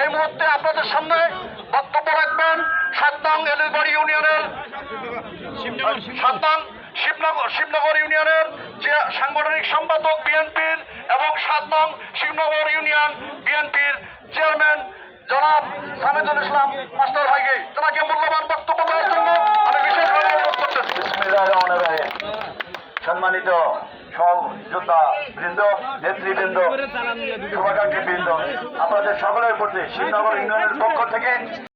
এই মুহূর্তে আপনাদের সামনে বক্তব্য রাখবেন সাত নং এলিবাড়ি ইউনিয়নের সাত নং শিবনগর শিবনগর ইউনিয়নের যে সাংগঠনিক সম্পাদক বিএনপির এবং সাত নং শিবনগর ইউনিয়ন বিএনপির চেয়ারম্যান জনাব সামেদুল ইসলাম মাস্টার ভাইকে। তাকে মূল্যবান বক্তব্য দেওয়ার জন্য আমি বিশেষভাবে অনুরোধ করতেছি। সম্মানিত সহযোদ্ধা বৃন্দ নেতৃবৃন্দ শুভাকাঙ্ক্ষী বৃন্দ আপনাদের সকলের প্রতি শ্রীনগর ইউনিয়নের পক্ষ থেকে